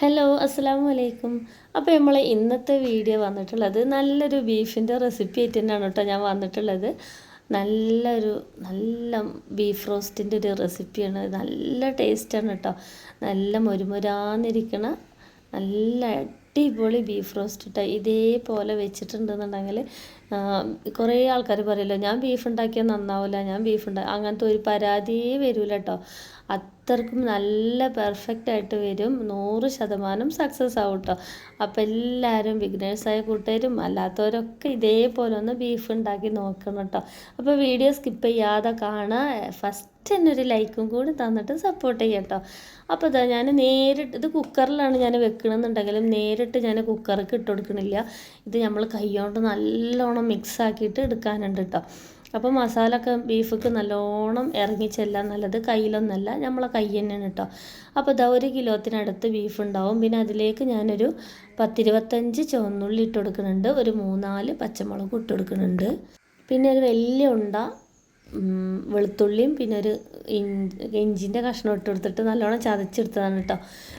Hello അസ്സാം വലൈക്കും അപ്പോൾ നമ്മൾ ഇന്നത്തെ വീഡിയോ വന്നിട്ടുള്ളത് നല്ലൊരു ബീഫിന്റെ റെസിപ്പി ആയിട്ട് തന്നെയാണ് കേട്ടോ ഞാൻ വന്നിട്ടുള്ളത്. നല്ലൊരു നല്ല ബീഫ് റോസ്റ്റിന്റെ ഒരു റെസിപ്പിയാണ് നല്ല ടേസ്റ്റാണ് കേട്ടോ. നല്ല മുരുമുരാന്നിരിക്കണ നല്ല അടിപൊളി ബീഫ് റോസ്റ്റ് കേട്ടോ ഇതേപോലെ വെച്ചിട്ടുണ്ടെന്നുണ്ടെങ്കിൽ കുറേ ആൾക്കാർ പറയുമല്ലോ ഞാൻ ബീഫ് ഉണ്ടാക്കിയാൽ നന്നാവില്ല ഞാൻ ബീഫ് ഉണ്ടാ അങ്ങനത്തെ ഒരു പരാതിയേ വരില്ല കേട്ടോ അത്രക്കും നല്ല പെർഫെക്റ്റ് ആയിട്ട് വരും. നൂറ് ശതമാനം സക്സസ് ആവും കേട്ടോ അപ്പോൾ എല്ലാവരും ബിഗിനേഴ്സായ കൂട്ടുകാരും അല്ലാത്തവരൊക്കെ ഇതേപോലെ ഒന്ന് ബീഫ് ഉണ്ടാക്കി നോക്കണം കേട്ടോ അപ്പോൾ വീഡിയോ സ്കിപ്പ് ചെയ്യാതെ കാണുക. ഫസ്റ്റ് തന്നെ ഒരു ലൈക്കും കൂടി തന്നിട്ട് സപ്പോർട്ട് ചെയ്യാം കേട്ടോ അപ്പോൾ ഇതാ ഞാൻ നേരിട്ട് ഇത് കുക്കറിലാണ് ഞാൻ വെക്കണമെന്നുണ്ടെങ്കിലും നേരിട്ട് ഞാൻ കുക്കർക്ക് ഇട്ട് കൊടുക്കണില്ല. ഇത് നമ്മൾ കൈ കൊണ്ട് നല്ലോണം മിക്സ് ആക്കിയിട്ട് എടുക്കാനുണ്ട് കേട്ടോ അപ്പോൾ മസാല ഒക്കെ ബീഫ്ക്ക് നല്ലോണം ഇറങ്ങി ചെല്ലാൻ നല്ലത് കയ്യിലൊന്നല്ല നമ്മളെ കൈ തന്നെയാണ് കേട്ടോ അപ്പോൾ ഇതാ ഒരു കിലോത്തിനടുത്ത് ബീഫ് ഉണ്ടാവും. പിന്നെ അതിലേക്ക് ഞാനൊരു പത്തിരുപത്തഞ്ച് ചുവന്നുള്ളി ഇട്ട് കൊടുക്കുന്നുണ്ട്. ഒരു മൂന്നാൽ പച്ചമുളക് ഇട്ട് കൊടുക്കുന്നുണ്ട്. പിന്നെ ഒരു വലിയ ഉണ്ട വെളുത്തുള്ളിയും പിന്നെ ഒരു ഇഞ്ചിന്റെ കഷ്ണം ഇട്ട് കൊടുത്തിട്ട് നല്ലോണം ചതച്ചെടുത്തതാണ് കേട്ടോ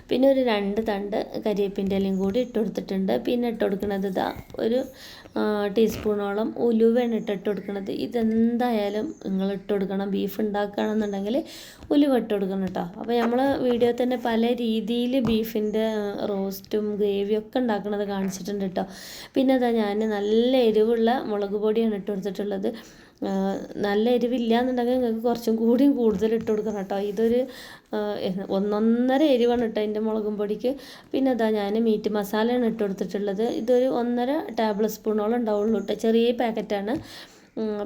പിന്നെ ഒരു രണ്ട് തണ്ട് കരിയേപ്പിന്റെ ഇലയും കൂടി ഇട്ട് കൊടുത്തിട്ടുണ്ട്. പിന്നെ ഇട്ട് കൊടുക്കുന്നത് ഇതാ ഒരു ടീസ്പൂണോളം ഉലുവയാണ് ഇട്ടിട്ട് കൊടുക്കുന്നത് ഇതെന്തായാലും നിങ്ങൾ ഇട്ട് കൊടുക്കണം. ബീഫ് ഉണ്ടാക്കുകയാണെന്നുണ്ടെങ്കിൽ ഉലുവ ഇട്ട് കൊടുക്കണം കേട്ടോ അപ്പോൾ നമ്മൾ വീഡിയോ തന്നെ പല രീതിയിൽ ബീഫിന്റെ റോസ്റ്റും ഗ്രേവിയും ഒക്കെ ഉണ്ടാക്കുന്നത് കാണിച്ചിട്ടുണ്ട് കേട്ടോ പിന്നെ അതാ ഞാൻ നല്ല എരിവുള്ള മുളക് പൊടിയാണ് ഇട്ട് കൊടുത്തിട്ടുള്ളത്. നല്ല എരിവില്ല എന്നുണ്ടെങ്കിൽ നിങ്ങൾക്ക് കുറച്ചും കൂടിയും കൂടുതൽ ഇട്ട് കൊടുക്കണം കേട്ടോ. ഇതൊരു ഒന്നൊന്നര എരിവാണ് കേട്ടോ അതിന്റെ മുളകും പൊടിക്ക്. പിന്നെ അതാ ഞാൻ മീറ്റ് മസാലയാണ് ഇട്ട് കൊടുത്തിട്ടുള്ളത്. ഇതൊരു ഒന്നര ടേബിൾ സ്പൂണോളം ഉണ്ടാവുള്ളൂ കേട്ടോ. ചെറിയ പാക്കറ്റാണ്.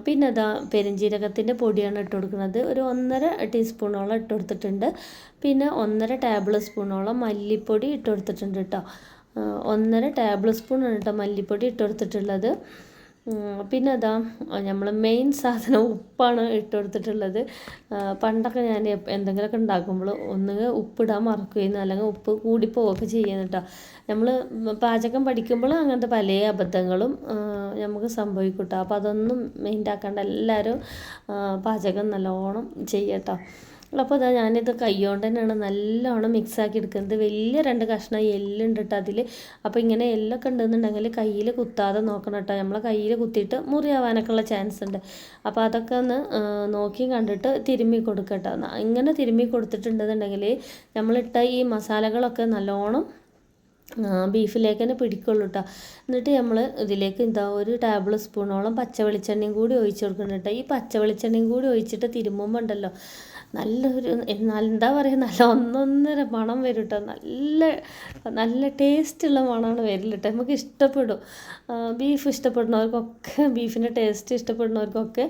പിന്നെ അതാ പെരിഞ്ജീരകത്തിന്റെ പൊടിയാണ് ഇട്ട് കൊടുക്കുന്നത്. ഒരു ഒന്നര ടീസ്പൂണോളം ഇട്ട് കൊടുത്തിട്ടുണ്ട്. പിന്നെ ഒന്നര ടേബിൾ സ്പൂണോളം മല്ലിപ്പൊടി ഇട്ട് കൊടുത്തിട്ടുണ്ട് കേട്ടോ. ഒന്നര ടേബിൾ സ്പൂണാണ് കേട്ടോ മല്ലിപ്പൊടി ഇട്ട് കൊടുത്തിട്ടുള്ളത്. പിന്നെ അതാ നമ്മൾ മെയിൻ സാധനം ഉപ്പാണ് ഇട്ട് കൊടുത്തിട്ടുള്ളത് പണ്ടൊക്കെ ഞാൻ എന്തെങ്കിലുമൊക്കെ ഉണ്ടാക്കുമ്പോൾ ഒന്നുകിൽ ഉപ്പിടാൻ മറക്കുകയും അല്ലെങ്കിൽ ഉപ്പ് കൂടിപ്പോവുകയൊക്കെ ചെയ്യുന്ന കേട്ടോ നമ്മൾ പാചകം പഠിക്കുമ്പോൾ അങ്ങനത്തെ പല അബദ്ധങ്ങളും നമുക്ക് സംഭവിക്കും അപ്പോൾ അതൊന്നും മെയിന്റാക്കാണ്ട് എല്ലാവരും പാചകം നല്ലോണം ചെയ്യട്ടോ. അപ്പോൾ അതാ ഞാനിത് കൈകൊണ്ട് തന്നെയാണ് നല്ലോണം മിക്സ് ആക്കി എടുക്കുന്നത് വലിയ രണ്ട് കഷ്ണം എല്ലുണ്ട് കേട്ടോ അതിൽ അപ്പോൾ ഇങ്ങനെ എല്ലൊക്കെ ഉണ്ടെന്നുണ്ടെങ്കിൽ കയ്യിൽ കുത്താതെ നോക്കണം കേട്ടോ നമ്മളെ കയ്യിൽ കുത്തിയിട്ട് മുറിയാവാനൊക്കെ ഉള്ള ചാൻസ് ഉണ്ട്. അപ്പോൾ അതൊക്കെ ഒന്ന് നോക്കി കണ്ടിട്ട് തിരുമ്മി കൊടുക്കട്ടോ ഇങ്ങനെ തിരുമ്മി കൊടുത്തിട്ടുണ്ടെന്നുണ്ടെങ്കിൽ നമ്മളിട്ട ഈ മസാലകളൊക്കെ നല്ലോണം ബീഫിലേക്ക് തന്നെ പിടിക്കുള്ളൂ കേട്ടോ എന്നിട്ട് നമ്മൾ ഇതിലേക്ക് എന്താ ഒരു ടേബിൾ സ്പൂണോളം പച്ച വെളിച്ചെണ്ണയും കൂടി ഒഴിച്ച് കൊടുക്കണം കേട്ടോ ഈ പച്ച വെളിച്ചെണ്ണയും കൂടി ഒഴിച്ചിട്ട് തിരുമ്മുമ്പോൾ ഉണ്ടല്ലോ നല്ലൊരു എന്താ പറയുക നല്ല ഒന്നൊന്നര മണം വരും കേട്ടോ നല്ല നല്ല ടേസ്റ്റുള്ള മണമാണ് വരില്ല കേട്ടോ നമുക്ക് ഇഷ്ടപ്പെടും. ബീഫ് ഇഷ്ടപ്പെടുന്നവർക്കൊക്കെ ബീഫിന്റെ ടേസ്റ്റ് ഇഷ്ടപ്പെടുന്നവർക്കൊക്കെ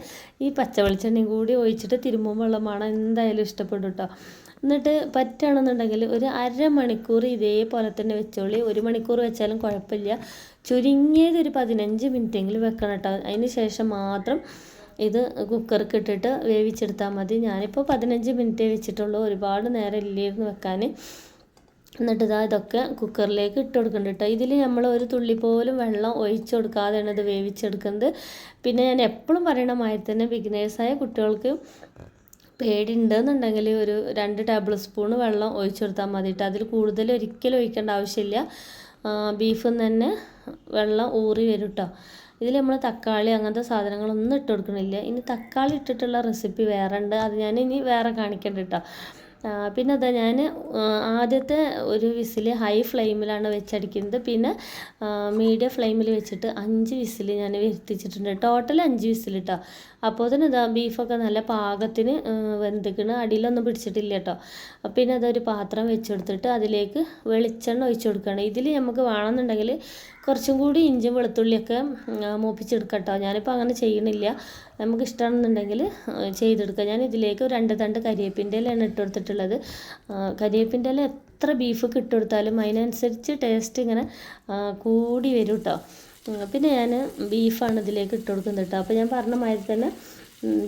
ഈ പച്ച വെളിച്ചെണ്ണയും കൂടി ഒഴിച്ചിട്ട് തിരുമ്പുമ്പോഴുള്ള മണം എന്തായാലും ഇഷ്ടപ്പെടും കേട്ടോ എന്നിട്ട് പറ്റുകയാണെന്നുണ്ടെങ്കിൽ ഒരു അരമണിക്കൂർ ഇതേപോലെ തന്നെ വെച്ചോളി. ഒരു മണിക്കൂർ വെച്ചാലും കുഴപ്പമില്ല. ചുരുങ്ങിയത് ഒരു പതിനഞ്ച് മിനിറ്റെങ്കിലും വെക്കണം കേട്ടോ. അതിന് ശേഷം മാത്രം ഇത് കുക്കർക്ക് ഇട്ടിട്ട് വേവിച്ചെടുത്താൽ മതി. ഞാനിപ്പോൾ പതിനഞ്ച് മിനിറ്റേ വെച്ചിട്ടുള്ളൂ. ഒരുപാട് നേരം ഇല്ലായിരുന്നു വെക്കാൻ എന്നിട്ട് ഇതാ ഇതൊക്കെ കുക്കറിലേക്ക് ഇട്ട് കൊടുക്കുന്നുണ്ട് കേട്ടോ ഇതിൽ നമ്മൾ ഒരു തുള്ളി പോലും വെള്ളം ഒഴിച്ചു കൊടുക്കാതെയാണ് ഇത് വേവിച്ചെടുക്കുന്നത്. പിന്നെ ഞാൻ എപ്പോഴും പറയണ മാതിരി തന്നെ ബിഗിനേഴ്സായ കുട്ടികൾക്ക് പേടിയുണ്ടെന്നുണ്ടെങ്കിൽ ഒരു രണ്ട് ടേബിൾ സ്പൂൺ വെള്ളം ഒഴിച്ചു കൊടുത്താൽ മതി കേട്ടോ അതിൽ കൂടുതൽ ഒരിക്കലും ഒഴിക്കേണ്ട ആവശ്യമില്ല. ബീഫിൽ തന്നെ വെള്ളം ഊറി വരും കേട്ടോ ഇതിൽ നമ്മൾ തക്കാളി അങ്ങനത്തെ സാധനങ്ങളൊന്നും ഇട്ട് കൊടുക്കണില്ല. ഇനി തക്കാളി ഇട്ടിട്ടുള്ള റെസിപ്പി വേറെ ഉണ്ട് അത് ഞാൻ ഇനി വേറെ കാണിക്കണ്ട കേട്ടോ പിന്നെ അതാ ഞാൻ ആദ്യത്തെ ഒരു വിസിൽ ഹൈ ഫ്ലെയിമിലാണ് വെച്ചടിക്കുന്നത്. പിന്നെ മീഡിയം ഫ്ലെയിമിൽ വെച്ചിട്ട് അഞ്ച് വിസിൽ ഞാൻ വരുത്തിച്ചിട്ടുണ്ട് ടോട്ടൽ അഞ്ച് വിസിൽ കേട്ടോ അപ്പോൾ തന്നെ ഇതാ ബീഫൊക്കെ നല്ല പാകത്തിന് വെന്തിക്കണ്. അടിയിലൊന്നും പിടിച്ചിട്ടില്ല കേട്ടോ പിന്നെ അതൊരു പാത്രം വെച്ചെടുത്തിട്ട് അതിലേക്ക് വെളിച്ചെണ്ണ ഒഴിച്ചു കൊടുക്കുകയാണ് ഇതിൽ നമുക്ക് വേണമെന്നുണ്ടെങ്കിൽ കുറച്ചും കൂടി ഇഞ്ചും വെളുത്തുള്ളിയൊക്കെ മൂപ്പിച്ചെടുക്കാം കേട്ടോ ഞാനിപ്പോൾ അങ്ങനെ ചെയ്യണില്ല. നമുക്ക് ഇഷ്ടമാണെന്നുണ്ടെങ്കിൽ ചെയ്തെടുക്കാം. ഞാൻ ഇതിലേക്ക് രണ്ട് തണ്ട് കരിയേപ്പിന്റെ ഇലയാണ് ഇട്ട് കൊടുത്തിട്ടുള്ളത്. കരിയേപ്പിന്റെ ഇല എത്ര ബീഫ് കിട്ടുകൊടുത്താലും അതിനനുസരിച്ച് ടേസ്റ്റ് ഇങ്ങനെ കൂടി വരും കേട്ടോ പിന്നെ ഞാൻ ബീഫാണ് ഇതിലേക്ക് ഇട്ട് കൊടുക്കുന്നത് കേട്ടോ അപ്പോൾ ഞാൻ പറഞ്ഞ മാതിരി തന്നെ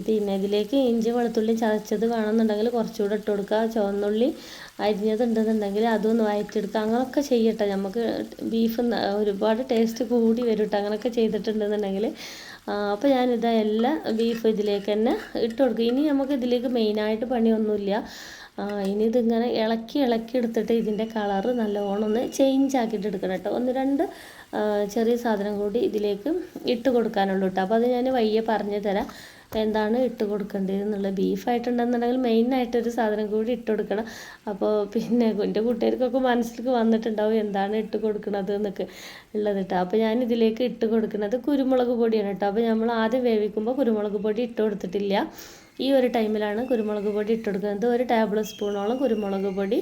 പിന്നെ ഇതിലേക്ക് ഇഞ്ചി വെളുത്തുള്ളി ചതച്ചത് വേണമെന്നുണ്ടെങ്കിൽ കുറച്ചുകൂടെ ഇട്ട് കൊടുക്കുക. ചുവന്നുള്ളി അരിഞ്ഞതുണ്ടെന്നുണ്ടെങ്കിൽ അതൊന്ന് വയറ്റെടുക്കുക അങ്ങനെയൊക്കെ ചെയ്യട്ടെ. നമുക്ക് ബീഫ് ഒരുപാട് ടേസ്റ്റ് കൂടി വരും കേട്ടോ അങ്ങനെയൊക്കെ ചെയ്തിട്ടുണ്ടെന്നുണ്ടെങ്കിൽ അപ്പോൾ ഞാനിതാ എല്ലാ ബീഫ് ഇതിലേക്ക് തന്നെ ഇട്ട് കൊടുക്കും. ഇനി നമുക്ക് ഇതിലേക്ക് മെയിനായിട്ട് പണിയൊന്നുമില്ല. ഇനി ഇതിങ്ങനെ ഇളക്കി ഇളക്കി എടുത്തിട്ട് ഇതിന്റെ കളറ് നല്ലോണം ഒന്ന് ചേഞ്ച് ആക്കിയിട്ട് എടുക്കണം കേട്ടോ. ഒന്ന് രണ്ട് ചെറിയ സാധനം കൂടി ഇതിലേക്ക് ഇട്ട് കൊടുക്കാനുള്ളൂ കേട്ടോ. അപ്പോൾ അത് ഞാൻ വയ്യ പറഞ്ഞു തരാം. എന്താണ് ഇട്ട് കൊടുക്കേണ്ടത് എന്നുള്ള ബീഫായിട്ടുണ്ടെന്നുണ്ടെങ്കിൽ മെയിനായിട്ടൊരു സാധനം കൂടി ഇട്ട് കൊടുക്കണം. അപ്പോൾ പിന്നെ എന്റെ കൂട്ടുകാർക്കൊക്കെ മനസ്സിലേക്ക് വന്നിട്ടുണ്ടാവും എന്താണ് ഇട്ട് കൊടുക്കുന്നത് എന്നൊക്കെ ഉള്ളത് കേട്ടോ. അപ്പോൾ ഞാൻ ഇതിലേക്ക് ഇട്ട് കൊടുക്കുന്നത് കുരുമുളക് പൊടിയാണ് കേട്ടോ. അപ്പോൾ നമ്മൾ ആദ്യം വേവിക്കുമ്പോൾ കുരുമുളക് പൊടി ഇട്ട് കൊടുത്തിട്ടില്ല. ഈ ഒരു ടൈമിലാണ് കുരുമുളക് പൊടി ഇട്ട് കൊടുക്കുന്നത്. ഒരു ടേബിൾ സ്പൂണോളം കുരുമുളക് പൊടി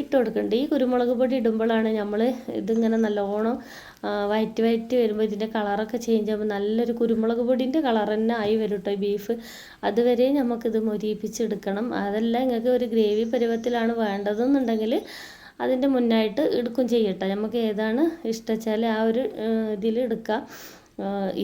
ഇട്ട് കൊടുക്കുന്നുണ്ട്. ഈ കുരുമുളക് പൊടി ഇടുമ്പോഴാണ് നമ്മൾ ഇതിങ്ങനെ നല്ലോണം വയറ്റി വയറ്റി വരുമ്പോൾ ഇതിന്റെ കളറൊക്കെ ചേഞ്ച് ആകുമ്പോൾ നല്ലൊരു കുരുമുളക് പൊടിന്റെ കളർ തന്നെ ആയി വരും കേട്ടോ ഈ ബീഫ് അതുവരെ നമുക്കിത് മൊരിയിപ്പിച്ചെടുക്കണം. അതല്ല നിങ്ങൾക്ക് ഒരു ഗ്രേവി പരുവത്തിലാണ് വേണ്ടതെന്നുണ്ടെങ്കിൽ അതിന്റെ മുന്നായിട്ട് എടുക്കും ചെയ്യട്ടെ. നമുക്ക് ഏതാണ് ഇഷ്ടച്ചാൽ ആ ഒരു ഇതിൽ എടുക്കാം.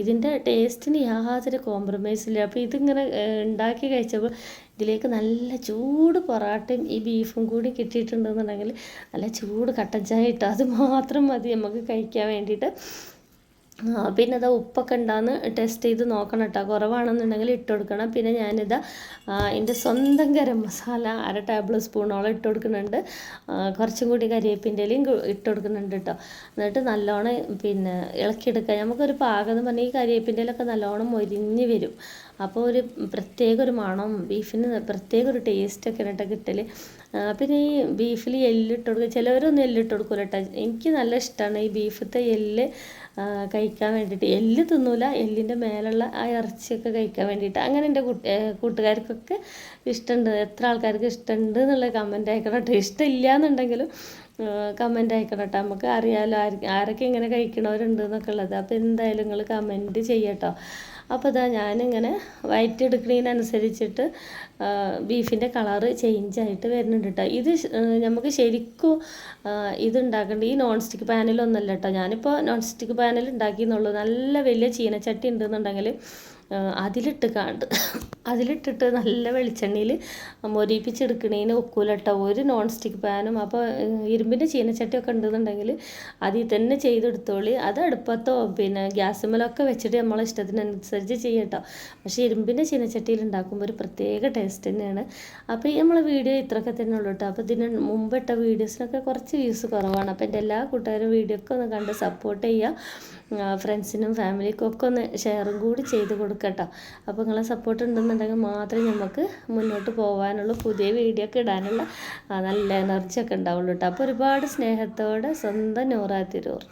ഇതിന്റെ ടേസ്റ്റിന് യാതൊരു കോംപ്രമൈസ് ഇല്ല. അപ്പോൾ ഇതിങ്ങനെ ഉണ്ടാക്കി കഴിച്ചപ്പോൾ ഇതിലേക്ക് നല്ല ചൂട് പൊറാട്ടയും ഈ ബീഫും കൂടി കിട്ടിയിട്ടുണ്ടെന്നുണ്ടെങ്കിൽ നല്ല ചൂട് കട്ടൻ ചായ ഇട്ട് അത് മാത്രം മതി നമുക്ക് കഴിക്കാൻ വേണ്ടിയിട്ട്. പിന്നെ ഇതാ ഉപ്പൊക്കെ ഉണ്ടാന്ന് ടെസ്റ്റ് ചെയ്ത് നോക്കണം കേട്ടോ കുറവാണെന്നുണ്ടെങ്കിൽ ഇട്ട് കൊടുക്കണം. പിന്നെ ഞാനിതാ എന്റെ സ്വന്തം ഗരം മസാല അര ടേബിൾ സ്പൂണോളം ഇട്ട് കൊടുക്കുന്നുണ്ട്. കുറച്ചും കൂടി കരിവേപ്പിന്റെ ഇലയും കു- ഇട്ട് കൊടുക്കുന്നുണ്ട് കേട്ടോ എന്നിട്ട് നല്ലോണം പിന്നെ ഇളക്കിയെടുക്കുക. നമുക്കൊരു പാകം എന്ന് പറഞ്ഞാൽ ഈ കരിവേപ്പിന്റെ ഇലയൊക്കെ നല്ലോണം മൊരിഞ്ഞ് വരും. അപ്പോൾ ഒരു പ്രത്യേക ഒരു മണം ബീഫിന് പ്രത്യേക ഒരു ടേസ്റ്റൊക്കെ കേട്ടോ കിട്ടൽ പിന്നെ ഈ ബീഫിൽ എല്ലിട്ട് കൊടുക്കുക ചിലവരൊന്നും എല്ലിട്ട് കൊടുക്കൂല കേട്ടോ എനിക്ക് നല്ല ഇഷ്ടമാണ് ഈ ബീഫത്തെ എല്ല് കഴിക്കാൻ വേണ്ടിയിട്ട് എല്ല് തിന്നൂല എല്ലിന്റെ മേലുള്ള ആ ഇറച്ചിയൊക്കെ കഴിക്കാൻ വേണ്ടിയിട്ട് അങ്ങനെ എന്റെ കൂട്ടുകാർക്കൊക്കെ ഇഷ്ടമുണ്ട് എത്ര ആൾക്കാർക്ക് ഇഷ്ടമുണ്ട് എന്നുള്ള കമന്റ് അയക്കണം കേട്ടോ ഇഷ്ടമില്ല എന്നുണ്ടെങ്കിലും കമന്റ് അയക്കണം കേട്ടോ നമുക്ക് അറിയാമല്ലോ ആര് ആരൊക്കെ ഇങ്ങനെ കഴിക്കണവരുണ്ട് എന്നൊക്കെ ഉള്ളത്. അപ്പോൾ എന്തായാലും നിങ്ങൾ കമന്റ് ചെയ്യട്ടോ അപ്പോൾ ഇതാ ഞാനിങ്ങനെ വയറ്റി എടുക്കുന്നതിനനുസരിച്ചിട്ട് ബീഫിന്റെ കളറ് ചേഞ്ച് ആയിട്ട് വരുന്നുണ്ട് കേട്ടോ ഇത് നമുക്ക് ശരിക്കും ഇതുണ്ടാക്കേണ്ട ഈ നോൺ സ്റ്റിക്ക് പാനിലൊന്നല്ല കേട്ടോ ഞാനിപ്പോൾ നോൺ സ്റ്റിക്ക് പാനിൽ ഉണ്ടാക്കിയെന്നുള്ളൂ. നല്ല വലിയ ചീനച്ചട്ടി ഉണ്ടെന്നുണ്ടെങ്കിൽ അതിലിട്ട് കാണ്ട് അതിലിട്ടിട്ട് നല്ല വെളിച്ചെണ്ണയിൽ മൊരിപ്പിച്ചെടുക്കണേന് ഒക്കൂല കേട്ടോ ഒരു നോൺ സ്റ്റിക്ക് പാനും അപ്പോൾ ഇരുമ്പിന്റെ ചീനച്ചട്ടിയൊക്കെ ഉണ്ടെന്നുണ്ടെങ്കിൽ അതിൽ തന്നെ ചെയ്തെടുത്തോളി. അത് അടുപ്പത്തോ പിന്നെ ഗ്യാസുമ്മലൊക്കെ വെച്ചിട്ട് നമ്മളെ ഇഷ്ടത്തിനനുസരിച്ച് ചെയ്യട്ടോ. പക്ഷേ ഇരുമ്പിന്റെ ചീനച്ചട്ടിയിൽ ഉണ്ടാക്കുമ്പോൾ ഒരു പ്രത്യേക ടേസ്റ്റ് തന്നെയാണ്. അപ്പോൾ നമ്മളെ വീഡിയോ ഇത്രയൊക്കെ തന്നെ ഉള്ളൂ കേട്ടോ. അപ്പോൾ ഇതിന് മുമ്പ് ഇട്ട വീഡിയോസിനൊക്കെ കുറച്ച് വ്യൂസ് കുറവാണ്. അപ്പോൾ എന്റെ എല്ലാ കൂട്ടുകാരും വീഡിയോ ഒക്കെ ഒന്ന് കണ്ട് സപ്പോർട്ട് ചെയ്യുക. ഫ്രണ്ട്സിനും ഫാമിലിക്കും ഒക്കെ ഒന്ന് ഷെയറും കൂടി ചെയ്ത് കൊടുക്കട്ടോ അപ്പോൾ നിങ്ങളെ സപ്പോർട്ട് ഉണ്ടെന്നുണ്ടെങ്കിൽ മാത്രമേ നമുക്ക് മുന്നോട്ട് പോകാനുള്ളൂ പുതിയ വീഡിയോ ഒക്കെ ഇടാനുള്ള നല്ല എനർജി ഒക്കെ ഉണ്ടാവുള്ളൂ കേട്ടോ. അപ്പോൾ ഒരുപാട് സ്നേഹത്തോടെ സ്വന്തം നൂറാ തിരൂർ